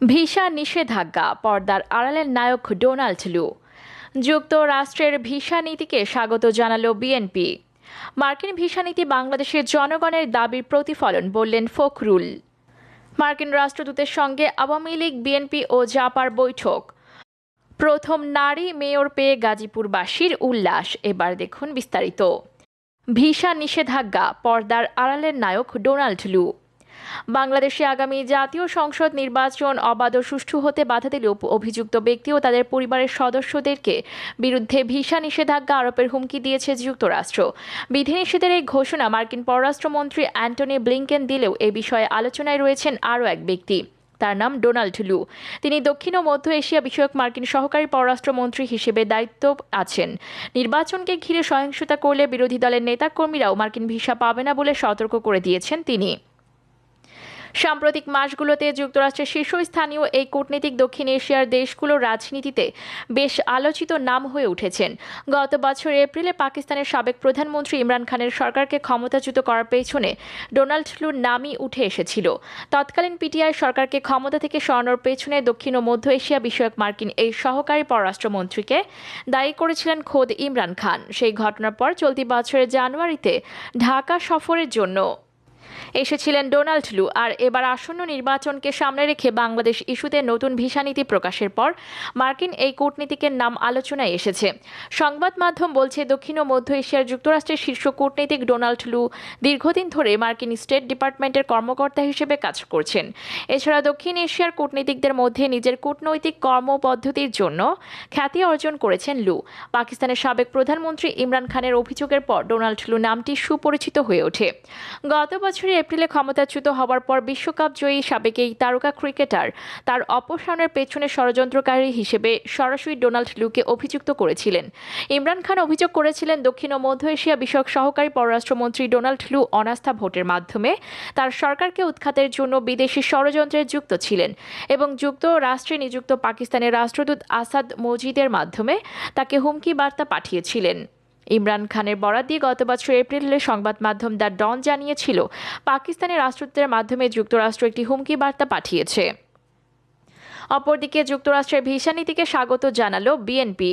Visa নিষেধাজ্ঞা, পর্দার আড়ালের নায়ক ডোনাল্ড লু। যুক্তরাষ্ট্রের ভিসা নীতিকে স্বাগত জানালো বিএনপি। মার্কিন ভিসা নীতি বাংলাদেশের জনগণের দাবির প্রতিফলন, বললেন ফখরুল। মার্কিন রাষ্ট্রদূতের সঙ্গে আওয়ামী লীগ, বিএনপি ও জাপার বৈঠক। প্রথম নারী মেয়র পেয়ে গাজীপুরবাসীর উল্লাস, এবার দেখুন বিস্তারিত। ভিসা নিষেধাজ্ঞা, পর্দার আড়ালের নায়ক ডোনাল্ড লু। বাংলাদেশে আগামী জাতীয় সংসদ নির্বাচন অবাধ সুষ্ঠু হতে বাধা দিলেও অভিযুক্ত ব্যক্তি ও তাদের পরিবারের সদস্যদেরকে বিরুদ্ধে ভিসা নিষেধাজ্ঞা আরোপের হুমকি দিয়েছে যুক্তরাষ্ট্র। বিধিনিষেধের এই ঘোষণা মার্কিন পররাষ্ট্রমন্ত্রী অ্যান্টনি ব্লিংকেন দিলেও এ বিষয়ে আলোচনায় রয়েছেন আরও এক ব্যক্তি। তার নাম ডোনাল্ড লু। তিনি দক্ষিণ ও মধ্য এশিয়া বিষয়ক মার্কিন সহকারী পররাষ্ট্রমন্ত্রী হিসেবে দায়িত্ব আছেন। নির্বাচনকে ঘিরে সহিংসতা করলে বিরোধী দলের নেতাকর্মীরাও মার্কিন ভিসা পাবে না বলে সতর্ক করে দিয়েছেন তিনি। সাম্প্রতিক মাসগুলোতে যুক্তরাষ্ট্রের শীর্ষস্থানীয় এই কূটনীতিক দক্ষিণ এশিয়ার দেশগুলোর রাজনীতিতে বেশ আলোচিত নাম হয়ে উঠেছেন। গত বছর এপ্রিলে পাকিস্তানের সাবেক প্রধানমন্ত্রী ইমরান খানের সরকারকে ক্ষমতাচ্যুত করার পেছনে ডোনাল্ড লুর নামই উঠে এসেছিল। তৎকালীন পিটিআই সরকারকে ক্ষমতা থেকে সরানোর পেছনে দক্ষিণ ও মধ্য এশিয়া বিষয়ক মার্কিন এই সহকারী পররাষ্ট্রমন্ত্রীকে দায়ী করেছিলেন খোদ ইমরান খান। সেই ঘটনার পর চলতি বছরের জানুয়ারিতে ঢাকা সফরের জন্য এসেছিলেন ডোনাল্ড লু, আর এবার আসন্ন নির্বাচনকে সামনে রেখে বাংলাদেশ ইস্যুতে নতুন ভিসা নীতি প্রকাশের পর মার্কিন এই কূটনীতিকের নাম আলোচনায় এসেছে। সংবাদ মাধ্যম বলছে, দক্ষিণ ও মধ্য এশিয়ার যুক্তরাষ্ট্রের শীর্ষ কূটনীতিক ডোনাল্ড লু দীর্ঘদিন ধরে মার্কিন স্টেট ডিপার্টমেন্টের কর্মকর্তা হিসেবে কাজ করছেন। এছাড়া দক্ষিণ এশিয়ার কূটনীতিকদের মধ্যে নিজের কূটনৈতিক কর্মপদ্ধতির জন্য খ্যাতি অর্জন করেছেন লু। পাকিস্তানের সাবেক প্রধানমন্ত্রী ইমরান খানের অভিযোগের পর ডোনাল্ড লু নামটি সুপরিচিত হয়ে ওঠে। গত বছরের এপ্রিলে ক্ষমতাচ্যুত হওয়ার পর বিশ্বকাপ জয়ী সাবেক এই তারকা ক্রিকেটার তার অপসারণের পেছনে ষড়যন্ত্রকারী হিসেবে সরাসরি ডোনাল্ড লুকে অভিযুক্ত করেছিলেন। ইমরান খান অভিযোগ করেছিলেন, দক্ষিণ ও মধ্য এশিয়া বিষয়ক সহকারী পররাষ্ট্রমন্ত্রী ডোনাল্ড লু অনাস্থা ভোটের মাধ্যমে তার সরকারকে উৎখাতের জন্য বিদেশি ষড়যন্ত্রে যুক্ত ছিলেন এবং যুক্তরাষ্ট্রে নিযুক্ত পাকিস্তানের রাষ্ট্রদূত আসাদ মজিদের মাধ্যমে তাকে হুমকি বার্তা পাঠিয়েছিলেন। ইমরান খানের বরাত দিয়ে গত বছর এপ্রিলে সংবাদ মাধ্যম দ্য ডন জানিয়েছিল পাকিস্তানের রাষ্ট্রদূতের মাধ্যমে যুক্তরাষ্ট্র একটি হুমকি বার্তা পাঠিয়েছে। অপরদিকে যুক্তরাষ্ট্রের ভিসা নীতিকে স্বাগত জানালো বিএনপি।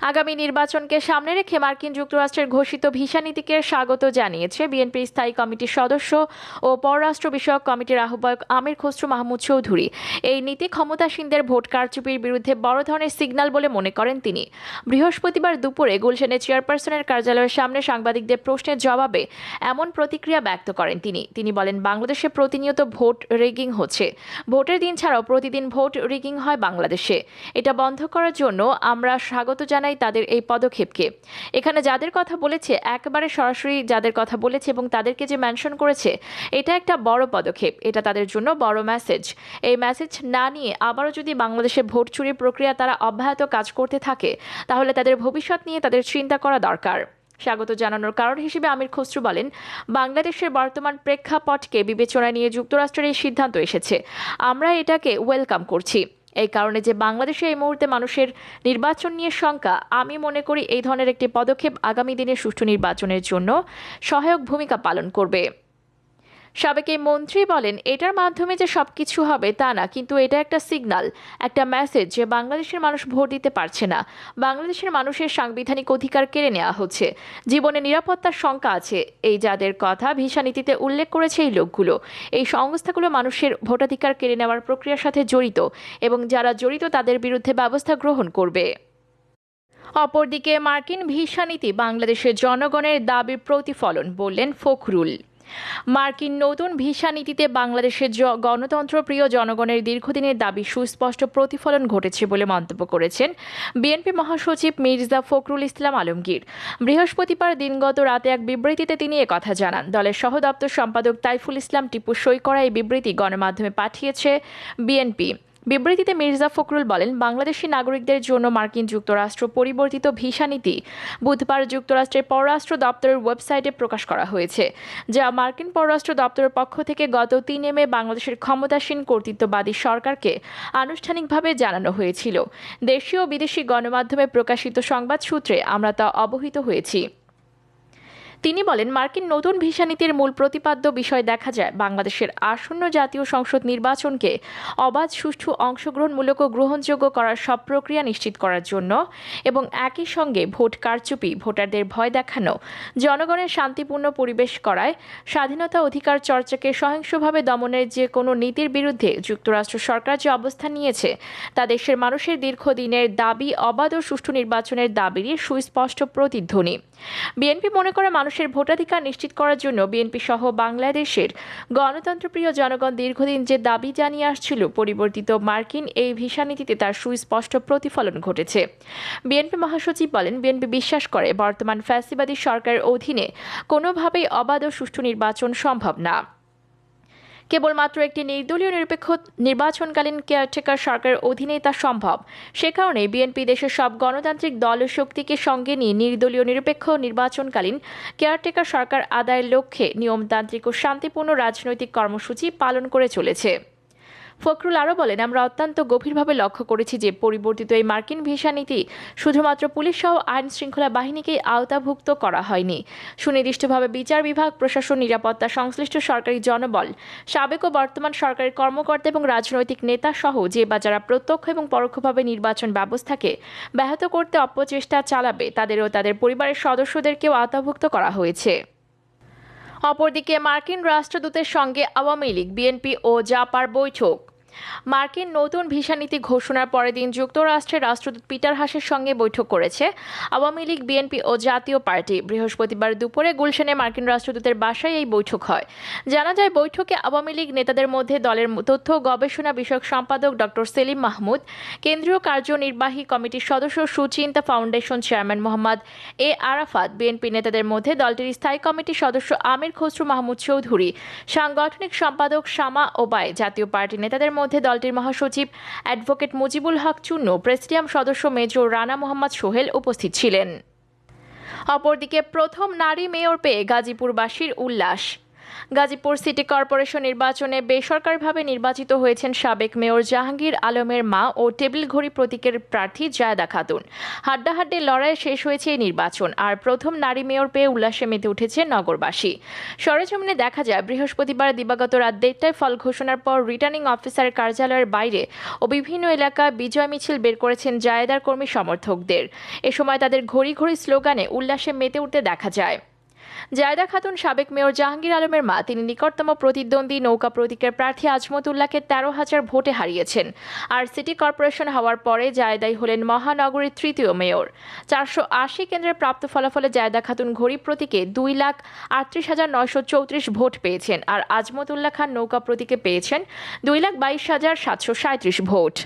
আগামী নির্বাচনকে সামনে রেখে মার্কিন যুক্তরাষ্ট্রের ঘোষিত ভিসা নীতিকে স্বাগত জানিয়েছে বিএনপির স্থায়ী কমিটির সদস্য ও পররাষ্ট্র বিষয়ক কমিটির আহ্বায়ক আমির খসরু মাহমুদ চৌধুরী। এই নীতি ক্ষমতাসীনদের ভোট কারচুপির বিরুদ্ধে বড় ধরনের সিগন্যাল বলে মনে করেন তিনি। বৃহস্পতিবার দুপুরে গুলশানের চেয়ারপারসনের কার্যালয়ের সামনে সাংবাদিকদের প্রশ্নের জবাবে এমন প্রতিক্রিয়া ব্যক্ত করেন তিনি। তিনি বলেন, বাংলাদেশে প্রতিনিয়ত ভোট রিগিং হচ্ছে। ভোটের দিন ছাড়াও প্রতিদিন ভোট রিগিং হয় বাংলাদেশে। এটা বন্ধ করার জন্য আমরা স্বাগত জানাই তাদের এই পদক্ষেপকে। এখানে যাদের কথা বলেছে, একেবারে সরাসরি যাদের কথা বলেছে এবং তাদেরকে যে মেনশন করেছে, এটা একটা বড় পদক্ষেপ। এটা তাদের জন্য বড় মেসেজ এই মেসেজ না নিয়ে আবারও যদি বাংলাদেশে ভোট চুরির প্রক্রিয়া তারা অব্যাহত কাজ করতে থাকে, তাহলে তাদের ভবিষ্যৎ নিয়ে তাদের চিন্তা করা দরকার। স্বাগত জানানোর কারণ হিসেবে আমির খসরু বলেন, বাংলাদেশের বর্তমান প্রেক্ষাপটকে বিবেচনায় নিয়ে যুক্তরাষ্ট্রের এই সিদ্ধান্ত এসেছে। আমরা এটাকে ওয়েলকাম করছি। এই কারণে যে বাংলাদেশে এই মুহূর্তে মানুষের নির্বাচন নিয়ে শঙ্কা, আমি মনে করি এই ধরনের একটি পদক্ষেপ আগামী দিনে সুষ্ঠু নির্বাচনের জন্য সহায়ক ভূমিকা পালন করবে। সাবেক এই মন্ত্রী বলেন, এটার মাধ্যমে যে সব কিছু হবে তা না, কিন্তু এটা একটা সিগন্যাল একটা মেসেজ যে বাংলাদেশের মানুষ ভোট দিতে পারছে না। বাংলাদেশের মানুষের সাংবিধানিক অধিকার কেড়ে নেওয়া হচ্ছে। জীবনে নিরাপত্তার শঙ্কা আছে। এই যাদের কথা ভিসা নীতিতে উল্লেখ করেছে এই লোকগুলো। এই সংস্থাগুলো মানুষের ভোটাধিকার কেড়ে নেওয়ার প্রক্রিয়ার সাথে জড়িত এবং যারা জড়িত তাদের বিরুদ্ধে ব্যবস্থা গ্রহণ করবে। অপরদিকে মার্কিন ভিসা নীতি বাংলাদেশের জনগণের দাবির প্রতিফলন, বললেন ফখরুল। মার্কিন নতুন ভিসা নীতিতে বাংলাদেশের জ- গণতন্ত্রপ্রিয় জনগণের দীর্ঘদিনের দাবি, সুস্পষ্ট প্রতিফলন ঘটেছে বলে মন্তব্য করেছেন বিএনপি মহাসচিব মির্জা ফখরুল ইসলাম আলমগীর। বৃহস্পতিবার দিনগত রাতে এক বিবৃতিতে তিনি একথা জানান। দলের সহ দপ্তর সম্পাদক তাইফুল ইসলাম টিপু সই করা এই বিবৃতি গণমাধ্যমে পাঠিয়েছে বিএনপি। বিবৃতিতে মির্জা ফখরুল বলেন, বাংলাদেশি নাগরিকদের জন্য মার্কিন যুক্তরাষ্ট্র পরিবর্তিত ভিসা নীতি বুধবার যুক্তরাষ্ট্রের পররাষ্ট্র দপ্তরের ওয়েবসাইটে প্রকাশ করা হয়েছে, যা মার্কিন পররাষ্ট্র দপ্তরের পক্ষ থেকে গত তিন মে বাংলাদেশের ক্ষমতাসীন কর্তৃত্ববাদী সরকারকে আনুষ্ঠানিকভাবে জানানো হয়েছিল। দেশীয় ও বিদেশি গণমাধ্যমে প্রকাশিত সংবাদ সূত্রে আমরা তা অবহিত হয়েছি। তিনি বলেন, মার্কিন নতুন ভিসা নীতির মূল প্রতিপাদ্য বিষয় দেখা যায়। বাংলাদেশের আসন্ন জাতীয় সংসদ নির্বাচনকে অবাধ, সুষ্ঠু, অংশগ্রহণমূলক ও গ্রহণযোগ্য করার সব প্রক্রিয়া নিশ্চিত করার জন্য এবং একই সঙ্গে ভোট কারচুপি, ভোটারদের ভয় দেখানো, জনগণের শান্তিপূর্ণ পরিবেশ করায়, স্বাধীনতা অধিকার চর্চাকে সহিংসভাবে দমনের যে কোনো নীতির বিরুদ্ধে যুক্তরাষ্ট্র সরকার যে অবস্থান নিয়েছে, তা দেশের মানুষের দীর্ঘদিনের দাবি, অবাধ ও সুষ্ঠু নির্বাচনের দাবিরই সুস্পষ্ট প্রতিধ্বনি। বিএনপি মনে করে মানুষের ভোটাধিকার নিশ্চিত করার জন্য বিএনপি সহ বাংলাদেশের গণতন্ত্রপ্রিয় জনগণ দীর্ঘদিন যে দাবি জানিয়ে আসছিল, পরিবর্তিত মার্কিন এই ভিসা নীতিতে তার সুস্পষ্ট প্রতিফলন ঘটেছে। বিএনপি মহাসচিব বলেন, বিএনপি বিশ্বাস করে বর্তমান ফ্যাসিবাদী সরকারের অধীনে কোনোভাবেই অবাধ ও সুষ্ঠু নির্বাচন সম্ভব না। কেবলমাত্র একটি নির্দলীয় নিরপেক্ষ নির্বাচনকালীন কেয়ারটেকার সরকারের অধীনেই তা সম্ভব। সে কারণে বিএনপি দেশের সব গণতান্ত্রিক দল শক্তিকে সঙ্গে নিয়ে নির্দলীয় নিরপেক্ষ নির্বাচনকালীন কেয়ারটেকার সরকার আদায়ের লক্ষ্যে নিয়মতান্ত্রিক ও শান্তিপূর্ণ রাজনৈতিক কর্মসূচি পালন করে চলেছে। ফখরুল আরও বলেন, আমরা অত্যন্ত গভীরভাবে লক্ষ্য করেছি যে পরিবর্তিত এই মার্কিন ভিসা নীতি শুধুমাত্র পুলিশ সহ আইন শৃঙ্খলা বাহিনীকেই আওতাভুক্ত করা হয়নি। সুনির্দিষ্টভাবে বিচার বিভাগ, প্রশাসন, নিরাপত্তা সংশ্লিষ্ট সরকারি জনবল, সাবেক ও বর্তমান সরকারি কর্মকর্তা এবং রাজনৈতিক নেতা সহ যে বা যারা প্রত্যক্ষ এবং পরোক্ষভাবে নির্বাচন ব্যবস্থাকে ব্যাহত করতে অপচেষ্টা চালাবে, তাদেরও তাদের পরিবারের সদস্যদেরকেও আওতাভুক্ত করা হয়েছে। অপরদিকে মার্কিন রাষ্ট্রদূতের সঙ্গে আওয়ামী লীগ, বিএনপি ও জাপার বৈঠক। মার্কিন নতুন ভিসা নীতি ঘোষণার পরের দিন যুক্তরাষ্ট্রের রাষ্ট্রদূত পিটার হাসের সঙ্গে বৈঠক করেছে। আওয়ামী লীগ, বিএনপি ও জাতীয় পার্টি বৃহস্পতিবার দুপুরে গুলশানে মার্কিন রাষ্ট্রদূতের বাসায় এই বৈঠক হয়। জানা যায়, বৈঠকে আওয়ামী লীগ নেতাদের মধ্যে দলের তথ্য গবেষণা বিষয়ক সম্পাদক ডক্টর সেলিম মাহমুদ, কেন্দ্রীয় কার্যনির্বাহী কমিটির সদস্য Suchinta foundation chairman Mohammad A Arafat, BNP নেতাদের মধ্যে দলটির স্থায়ী কমিটির সদস্য আমির খসরু মাহমুদ চৌধুরী, সাংগঠনিক সম্পাদক শামা ওবায় জাতীয় পার্টি নেতাদের মধ্যে দলটির মহাসচিব অ্যাডভোকেট মুজিবুল হক চূর্ণ প্রেসিডিয়াম সদস্য মেজর রানা মোহাম্মদ সোহেল উপস্থিত ছিলেন। অপরদিকে প্রথম নারী মেয়র পেয়ে গাজীপুরবাসীর উল্লাস। গাজীপুর সিটি কর্পোরেশন নির্বাচনে বেসরকারিভাবে নির্বাচিত হয়েছেন সাবেক মেয়র জাহাঙ্গীর আলমের মা ও টেবিল ঘড়ি প্রতীকের প্রার্থী জায়দা খাতুন। হাড্ডাহাড্ডি লড়াইয়ে শেষ হয়েছে এই নির্বাচন, আর প্রথম নারী মেয়র পেয়ে উল্লাসে মেতে উঠেছে নগরবাসী। সরেজমিনে দেখা যায়, বৃহস্পতিবার দিবাগত রাত দেড়টায় ফল ঘোষণার পর রিটার্নিং অফিসার কার্যালয়ের বাইরে ও বিভিন্ন এলাকা বিজয় মিছিল বের করেছেন জায়েদার কর্মী সমর্থকদের। এ সময় তাদের ঘড়ি ঘড়ি স্লোগানে উল্লাসে মেতে উঠতে দেখা যায়। জায়দা খাতুন, সাবেক মেয়র জাহাঙ্গীর আলমের মা, তিনি নিকটতম প্রতিদ্বন্দ্বী নৌকা প্রতীকের প্রার্থী আজমতুল্লাহকে তেরো হাজার ভোটে হারিয়েছেন। আর সিটি কর্পোরেশন হওয়ার পরে জায়দাই হলেন মহানগরীর তৃতীয় মেয়র। চারশো আশি কেন্দ্রের প্রাপ্ত ফলাফলে জায়দা খাতুন ঘড়ি প্রতীকে দুই লাখ আটত্রিশ হাজার নয়শো চৌত্রিশ ভোট পেয়েছেন। আর আজমতুল্লাহ খান নৌকা প্রতীকে পেয়েছেন দুই লাখ বাইশ হাজার সাতশো সাঁত্রিশ ভোট।